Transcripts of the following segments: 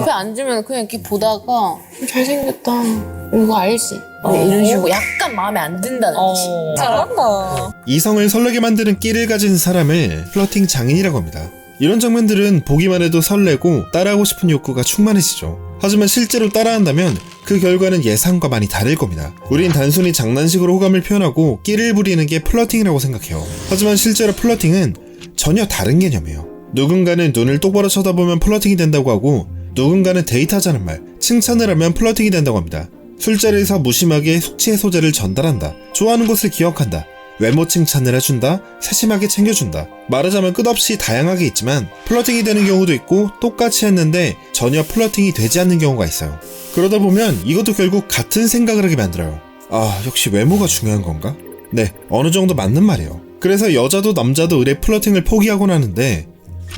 옆에 앉으면 그냥 이렇게 보다가 잘생겼다. 이거 알지? 이런 식으로 약간 마음에 안 든다는 뜻이. 어, 잘한다. 이성을 설레게 만드는 끼를 가진 사람을 플러팅 장인이라고 합니다. 이런 장면들은 보기만 해도 설레고 따라하고 싶은 욕구가 충만해지죠. 하지만 실제로 따라한다면 그 결과는 예상과 많이 다를 겁니다. 우린 단순히 장난식으로 호감을 표현하고 끼를 부리는 게 플러팅이라고 생각해요. 하지만 실제로 플러팅은 전혀 다른 개념이에요. 누군가는 눈을 똑바로 쳐다보면 플러팅이 된다고 하고 누군가는 데이트하자는 말, 칭찬을 하면 플러팅이 된다고 합니다. 술자리에서 무심하게 숙취 해소제를 전달한다. 좋아하는 것을 기억한다. 외모 칭찬을 해준다, 세심하게 챙겨준다. 말하자면 끝없이 다양하게 있지만 플러팅이 되는 경우도 있고 똑같이 했는데 전혀 플러팅이 되지 않는 경우가 있어요. 그러다 보면 이것도 결국 같은 생각을 하게 만들어요. 아, 역시 외모가 중요한 건가? 네, 어느 정도 맞는 말이에요. 그래서 여자도 남자도 의뢰 플러팅을 포기하곤 하는데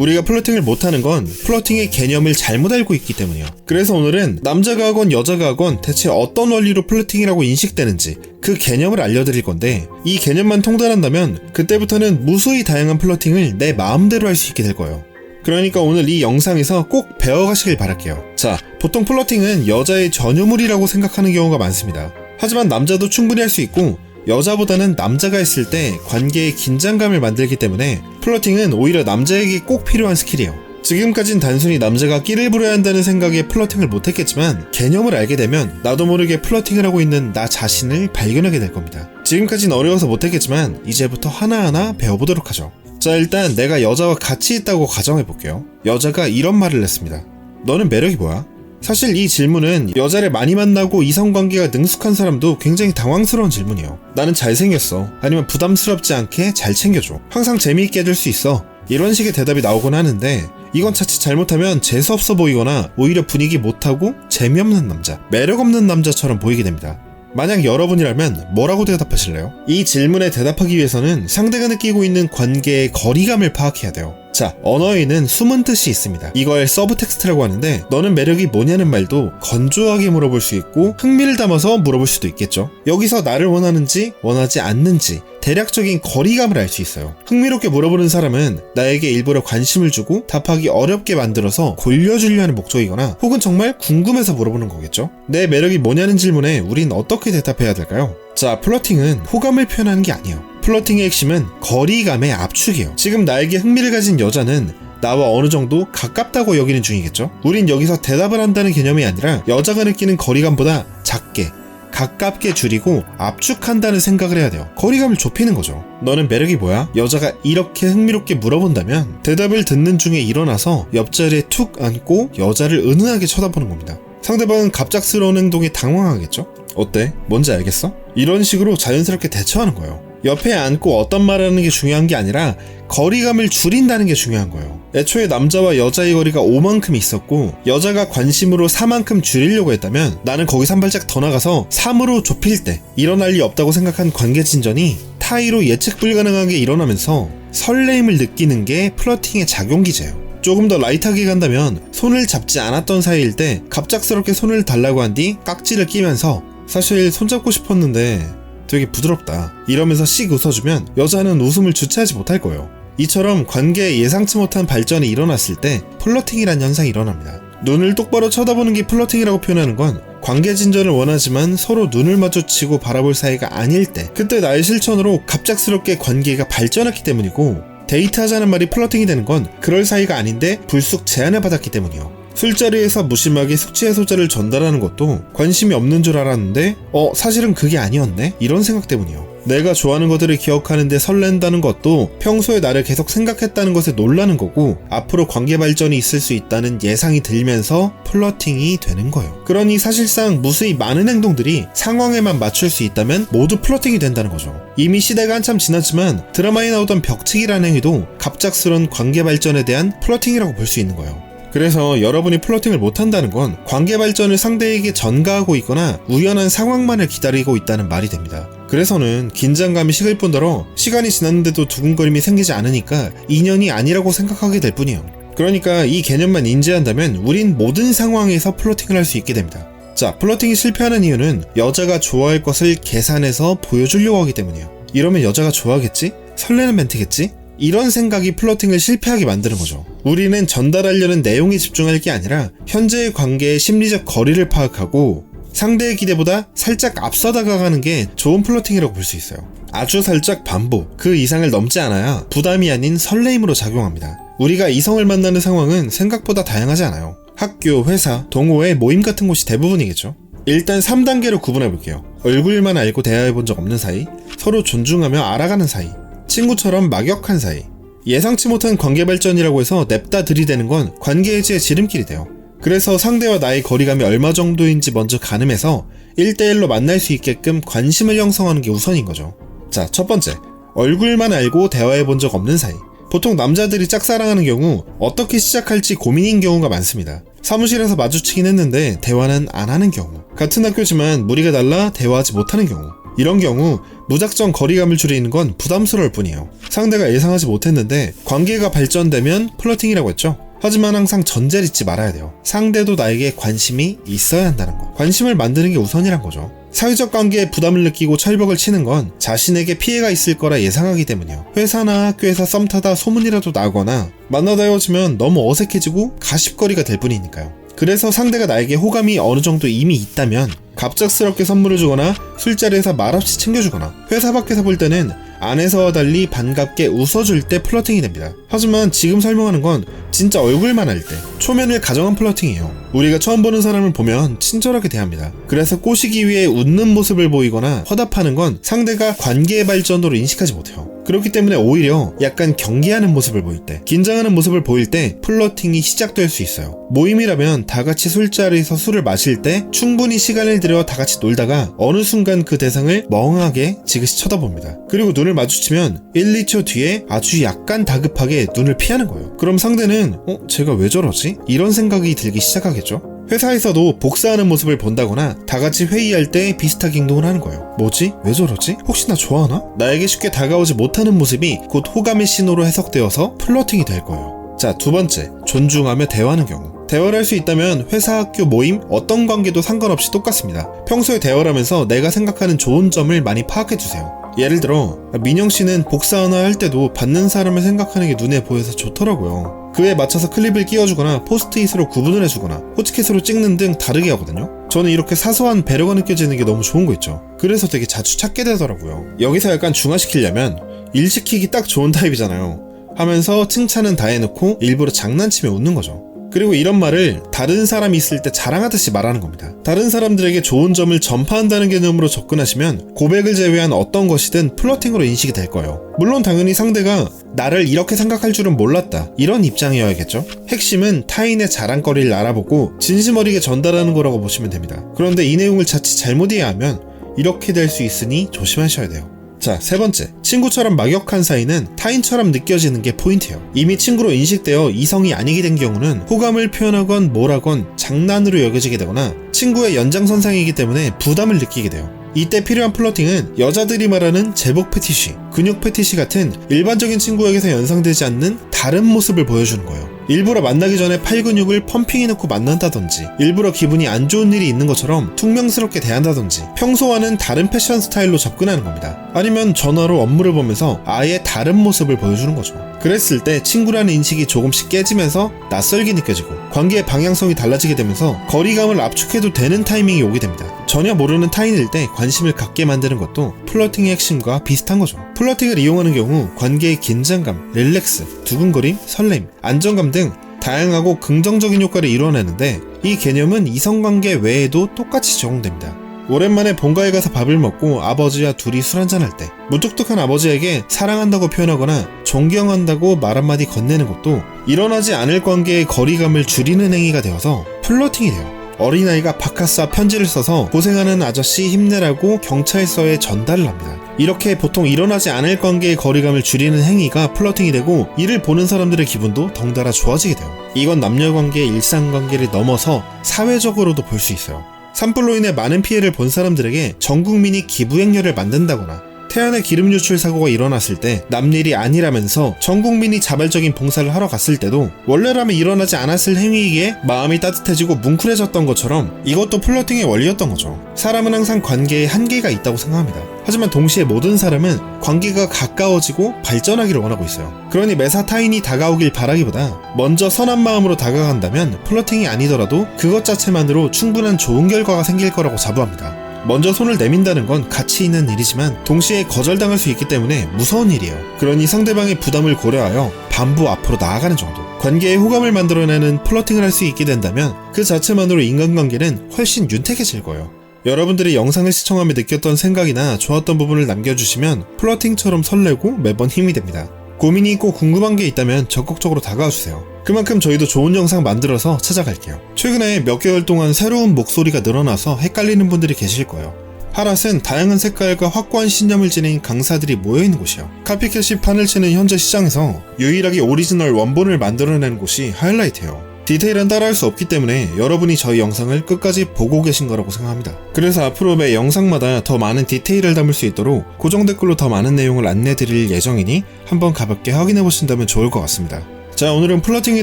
우리가 플러팅을 못하는 건 플러팅의 개념을 잘못 알고 있기 때문이에요. 그래서 오늘은 남자가 하건 여자가 하건 대체 어떤 원리로 플러팅이라고 인식되는지 그 개념을 알려드릴 건데 이 개념만 통달한다면 그때부터는 무수히 다양한 플러팅을 내 마음대로 할 수 있게 될 거예요. 그러니까 오늘 이 영상에서 꼭 배워가시길 바랄게요. 자, 보통 플러팅은 여자의 전유물이라고 생각하는 경우가 많습니다. 하지만 남자도 충분히 할 수 있고 여자보다는 남자가 했을 때 관계에 긴장감을 만들기 때문에 플러팅은 오히려 남자에게 꼭 필요한 스킬이에요. 지금까진 단순히 남자가 끼를 부려야 한다는 생각에 플러팅을 못했겠지만 개념을 알게 되면 나도 모르게 플러팅을 하고 있는 나 자신을 발견하게 될 겁니다. 지금까진 어려워서 못했겠지만 이제부터 하나하나 배워보도록 하죠. 자 일단 내가 여자와 같이 있다고 가정해 볼게요. 여자가 이런 말을 했습니다. 너는 매력이 뭐야? 사실 이 질문은 여자를 많이 만나고 이성관계가 능숙한 사람도 굉장히 당황스러운 질문이에요. 나는 잘생겼어. 아니면 부담스럽지 않게 잘 챙겨줘. 항상 재미있게 해줄 수 있어. 이런 식의 대답이 나오곤 하는데 이건 자칫 잘못하면 재수없어 보이거나 오히려 분위기 못하고 재미없는 남자, 매력 없는 남자처럼 보이게 됩니다. 만약 여러분이라면 뭐라고 대답하실래요? 이 질문에 대답하기 위해서는 상대가 느끼고 있는 관계의 거리감을 파악해야 돼요. 자, 언어에는 숨은 뜻이 있습니다. 이걸 서브텍스트라고 하는데 너는 매력이 뭐냐는 말도 건조하게 물어볼 수 있고 흥미를 담아서 물어볼 수도 있겠죠. 여기서 나를 원하는지 원하지 않는지 대략적인 거리감을 알 수 있어요. 흥미롭게 물어보는 사람은 나에게 일부러 관심을 주고 답하기 어렵게 만들어서 골려주려 하는 목적이거나 혹은 정말 궁금해서 물어보는 거겠죠. 내 매력이 뭐냐는 질문에 우린 어떻게 대답해야 될까요? 자, 플러팅은 호감을 표현하는 게 아니에요. 플러팅의 핵심은 거리감의 압축이에요. 지금 나에게 흥미를 가진 여자는 나와 어느 정도 가깝다고 여기는 중이겠죠? 우린 여기서 대답을 한다는 개념이 아니라 여자가 느끼는 거리감보다 작게, 가깝게 줄이고 압축한다는 생각을 해야 돼요. 거리감을 좁히는 거죠. 너는 매력이 뭐야? 여자가 이렇게 흥미롭게 물어본다면 대답을 듣는 중에 일어나서 옆자리에 툭 앉고 여자를 은은하게 쳐다보는 겁니다. 상대방은 갑작스러운 행동에 당황하겠죠? 어때? 뭔지 알겠어? 이런 식으로 자연스럽게 대처하는 거예요. 옆에 앉고 어떤 말을 하는 게 중요한 게 아니라 거리감을 줄인다는 게 중요한 거예요. 애초에 남자와 여자의 거리가 5만큼 있었고 여자가 관심으로 4만큼 줄이려고 했다면 나는 거기서 한 발짝 더 나가서 3으로 좁힐 때 일어날 리 없다고 생각한 관계 진전이 타이로 예측 불가능하게 일어나면서 설레임을 느끼는 게 플러팅의 작용 기제예요. 조금 더 라이트하게 간다면 손을 잡지 않았던 사이일 때 갑작스럽게 손을 달라고 한 뒤 깍지를 끼면서 사실 손잡고 싶었는데 되게 부드럽다 이러면서 씩 웃어주면 여자는 웃음을 주체하지 못할 거예요. 이처럼 관계에 예상치 못한 발전이 일어났을 때 플러팅이란 현상이 일어납니다. 눈을 똑바로 쳐다보는 게 플러팅이라고 표현하는 건 관계 진전을 원하지만 서로 눈을 마주치고 바라볼 사이가 아닐 때 그때 나의 실천으로 갑작스럽게 관계가 발전했기 때문이고 데이트하자는 말이 플러팅이 되는 건 그럴 사이가 아닌데 불쑥 제안을 받았기 때문이요. 술자리에서 무심하게 숙취 해소제를 전달하는 것도 관심이 없는 줄 알았는데 어 사실은 그게 아니었네 이런 생각 때문이요. 내가 좋아하는 것들을 기억하는데 설렌다는 것도 평소에 나를 계속 생각했다는 것에 놀라는 거고 앞으로 관계 발전이 있을 수 있다는 예상이 들면서 플러팅이 되는 거예요. 그러니 사실상 무수히 많은 행동들이 상황에만 맞출 수 있다면 모두 플러팅이 된다는 거죠. 이미 시대가 한참 지났지만 드라마에 나오던 벽치기라는 행위도 갑작스런 관계 발전에 대한 플러팅이라고 볼 수 있는 거예요. 그래서 여러분이 플러팅을 못한다는 건 관계 발전을 상대에게 전가하고 있거나 우연한 상황만을 기다리고 있다는 말이 됩니다. 그래서는 긴장감이 식을 뿐더러 시간이 지났는데도 두근거림이 생기지 않으니까 인연이 아니라고 생각하게 될 뿐이에요. 그러니까 이 개념만 인지한다면 우린 모든 상황에서 플러팅을 할 수 있게 됩니다. 자, 플러팅이 실패하는 이유는 여자가 좋아할 것을 계산해서 보여주려고 하기 때문이에요. 이러면 여자가 좋아하겠지? 설레는 멘트겠지? 이런 생각이 플러팅을 실패하게 만드는 거죠. 우리는 전달하려는 내용에 집중할 게 아니라 현재의 관계의 심리적 거리를 파악하고 상대의 기대보다 살짝 앞서 다가가는 게 좋은 플러팅이라고 볼 수 있어요. 아주 살짝 반복, 그 이상을 넘지 않아야 부담이 아닌 설레임으로 작용합니다. 우리가 이성을 만나는 상황은 생각보다 다양하지 않아요. 학교, 회사, 동호회, 모임 같은 곳이 대부분이겠죠. 일단 3단계로 구분해 볼게요. 얼굴만 알고 대화해 본 적 없는 사이, 서로 존중하며 알아가는 사이, 친구처럼 막역한 사이. 예상치 못한 관계 발전이라고 해서 냅다 들이대는 건 관계 해지의 지름길이 돼요. 그래서 상대와 나의 거리감이 얼마 정도인지 먼저 가늠해서 1대1로 만날 수 있게끔 관심을 형성하는 게 우선인 거죠. 자, 첫 번째. 얼굴만 알고 대화해 본 적 없는 사이. 보통 남자들이 짝사랑하는 경우 어떻게 시작할지 고민인 경우가 많습니다. 사무실에서 마주치긴 했는데 대화는 안 하는 경우. 같은 학교지만 무리가 달라 대화하지 못하는 경우. 이런 경우 무작정 거리감을 줄이는 건 부담스러울 뿐이에요. 상대가 예상하지 못했는데 관계가 발전되면 플러팅이라고 했죠. 하지만 항상 전제를 잊지 말아야 돼요. 상대도 나에게 관심이 있어야 한다는 거. 관심을 만드는 게 우선이란 거죠. 사회적 관계에 부담을 느끼고 철벽을 치는 건 자신에게 피해가 있을 거라 예상하기 때문이요. 회사나 학교에서 썸 타다 소문이라도 나거나 만나다 헤어지면 너무 어색해지고 가십거리가 될 뿐이니까요. 그래서 상대가 나에게 호감이 어느 정도 이미 있다면 갑작스럽게 선물을 주거나 술자리에서 말없이 챙겨주거나 회사 밖에서 볼 때는 안에서와 달리 반갑게 웃어줄 때 플러팅이 됩니다. 하지만 지금 설명하는 건 진짜 얼굴만 할 때 초면을 가정한 플러팅이에요. 우리가 처음 보는 사람을 보면 친절하게 대합니다. 그래서 꼬시기 위해 웃는 모습을 보이거나 화답하는 건 상대가 관계의 발전으로 인식하지 못해요. 그렇기 때문에 오히려 약간 경계하는 모습을 보일 때, 긴장하는 모습을 보일 때 플러팅이 시작될 수 있어요. 모임이라면 다 같이 술자리에서 술을 마실 때 충분히 시간을 들여 다 같이 놀다가 어느 순간 그 대상을 멍하게 지그시 쳐다봅니다. 그리고 눈을 마주치면 1, 2초 뒤에 아주 약간 다급하게 눈을 피하는 거예요. 그럼 상대는 어? 제가 왜 저러지? 이런 생각이 들기 시작하겠죠? 회사에서도 복사하는 모습을 본다거나 다 같이 회의할 때 비슷하게 행동을 하는 거예요. 뭐지? 왜 저러지? 혹시 나 좋아하나? 나에게 쉽게 다가오지 못하는 모습이 곧 호감의 신호로 해석되어서 플러팅이 될 거예요. 자, 두 번째. 존중하며 대화하는 경우. 대화를 할 수 있다면 회사, 학교, 모임, 어떤 관계도 상관없이 똑같습니다. 평소에 대화를 하면서 내가 생각하는 좋은 점을 많이 파악해 주세요. 예를 들어, 민영 씨는 복사 하나 할 때도 받는 사람을 생각하는 게 눈에 보여서 좋더라고요. 그에 맞춰서 클립을 끼워주거나 포스트잇으로 구분을 해주거나 호치켓으로 찍는 등 다르게 하거든요. 저는 이렇게 사소한 배려가 느껴지는 게 너무 좋은 거 있죠. 그래서 되게 자주 찾게 되더라고요. 여기서 약간 중화시키려면 일 시키기 딱 좋은 타입이잖아요. 하면서 칭찬은 다 해놓고 일부러 장난치며 웃는 거죠. 그리고 이런 말을 다른 사람이 있을 때 자랑하듯이 말하는 겁니다. 다른 사람들에게 좋은 점을 전파한다는 개념으로 접근하시면 고백을 제외한 어떤 것이든 플러팅으로 인식이 될 거예요. 물론 당연히 상대가 나를 이렇게 생각할 줄은 몰랐다. 이런 입장이어야겠죠? 핵심은 타인의 자랑거리를 알아보고 진심 어리게 전달하는 거라고 보시면 됩니다. 그런데 이 내용을 자칫 잘못 이해하면 이렇게 될 수 있으니 조심하셔야 돼요. 자, 세 번째. 친구처럼 막역한 사이는 타인처럼 느껴지는 게 포인트예요. 이미 친구로 인식되어 이성이 아니게 된 경우는 호감을 표현하건 뭘하건 장난으로 여겨지게 되거나 친구의 연장선상이기 때문에 부담을 느끼게 돼요. 이때 필요한 플러팅은 여자들이 말하는 제복 패티시, 근육 패티시 같은 일반적인 친구에게서 연상되지 않는 다른 모습을 보여주는 거예요. 일부러 만나기 전에 팔 근육을 펌핑해놓고 만난다든지, 일부러 기분이 안 좋은 일이 있는 것처럼 퉁명스럽게 대한다든지, 평소와는 다른 패션 스타일로 접근하는 겁니다. 아니면 전화로 업무를 보면서 아예 다른 모습을 보여주는 거죠. 그랬을 때 친구라는 인식이 조금씩 깨지면서 낯설게 느껴지고, 관계의 방향성이 달라지게 되면서 거리감을 압축해도 되는 타이밍이 오게 됩니다. 전혀 모르는 타인일 때 관심을 갖게 만드는 것도 플러팅의 핵심과 비슷한 거죠. 플러팅을 이용하는 경우 관계의 긴장감, 릴렉스, 두근거림, 설렘, 안정감 등 다양하고 긍정적인 효과를 이뤄내는데 이 개념은 이성관계 외에도 똑같이 적용됩니다. 오랜만에 본가에 가서 밥을 먹고 아버지와 둘이 술 한잔할 때 무뚝뚝한 아버지에게 사랑한다고 표현하거나 존경한다고 말 한마디 건네는 것도 일어나지 않을 관계의 거리감을 줄이는 행위가 되어서 플러팅이 돼요. 어린아이가 바카스와 편지를 써서 고생하는 아저씨 힘내라고 경찰서에 전달을 합니다. 이렇게 보통 일어나지 않을 관계의 거리감을 줄이는 행위가 플러팅이 되고 이를 보는 사람들의 기분도 덩달아 좋아지게 돼요. 이건 남녀 관계의 일상 관계를 넘어서 사회적으로도 볼 수 있어요. 산불로 인해 많은 피해를 본 사람들에게 전 국민이 기부행렬을 만든다거나 태안의 기름 유출 사고가 일어났을 때 남일이 아니라면서 전 국민이 자발적인 봉사를 하러 갔을 때도 원래라면 일어나지 않았을 행위이기에 마음이 따뜻해지고 뭉클해졌던 것처럼 이것도 플러팅의 원리였던 거죠. 사람은 항상 관계에 한계가 있다고 생각합니다. 하지만 동시에 모든 사람은 관계가 가까워지고 발전하기를 원하고 있어요. 그러니 매사 타인이 다가오길 바라기보다 먼저 선한 마음으로 다가간다면 플러팅이 아니더라도 그것 자체만으로 충분한 좋은 결과가 생길 거라고 자부합니다. 먼저 손을 내민다는 건 가치 있는 일이지만 동시에 거절당할 수 있기 때문에 무서운 일이에요. 그러니 상대방의 부담을 고려하여 반부 앞으로 나아가는 정도. 관계에 호감을 만들어내는 플러팅을 할 수 있게 된다면 그 자체만으로 인간관계는 훨씬 윤택해질 거예요. 여러분들이 영상을 시청하며 느꼈던 생각이나 좋았던 부분을 남겨주시면 플러팅처럼 설레고 매번 힘이 됩니다. 고민이 있고 궁금한 게 있다면 적극적으로 다가와 주세요. 그만큼 저희도 좋은 영상 만들어서 찾아갈게요. 최근에 몇 개월 동안 새로운 목소리가 늘어나서 헷갈리는 분들이 계실 거예요. 하랏은 다양한 색깔과 확고한 신념을 지닌 강사들이 모여있는 곳이요. 카피캣이 판을 치는 현재 시장에서 유일하게 오리지널 원본을 만들어내는 곳이 하이라이트예요. 디테일은 따라할 수 없기 때문에 여러분이 저희 영상을 끝까지 보고 계신 거라고 생각합니다. 그래서 앞으로 매 영상마다 더 많은 디테일을 담을 수 있도록 고정 댓글로 더 많은 내용을 안내 드릴 예정이니 한번 가볍게 확인해 보신다면 좋을 것 같습니다. 자, 오늘은 플러팅에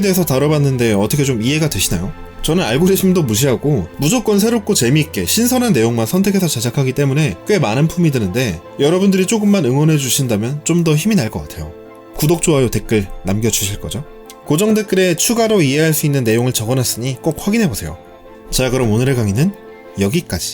대해서 다뤄봤는데 어떻게 좀 이해가 되시나요? 저는 알고리즘도 무시하고 무조건 새롭고 재미있게 신선한 내용만 선택해서 제작하기 때문에 꽤 많은 품이 드는데 여러분들이 조금만 응원해 주신다면 좀 더 힘이 날 것 같아요. 구독, 좋아요, 댓글 남겨주실 거죠? 고정 댓글에 추가로 이해할 수 있는 내용을 적어놨으니 꼭 확인해 보세요. 자, 그럼 오늘의 강의는 여기까지.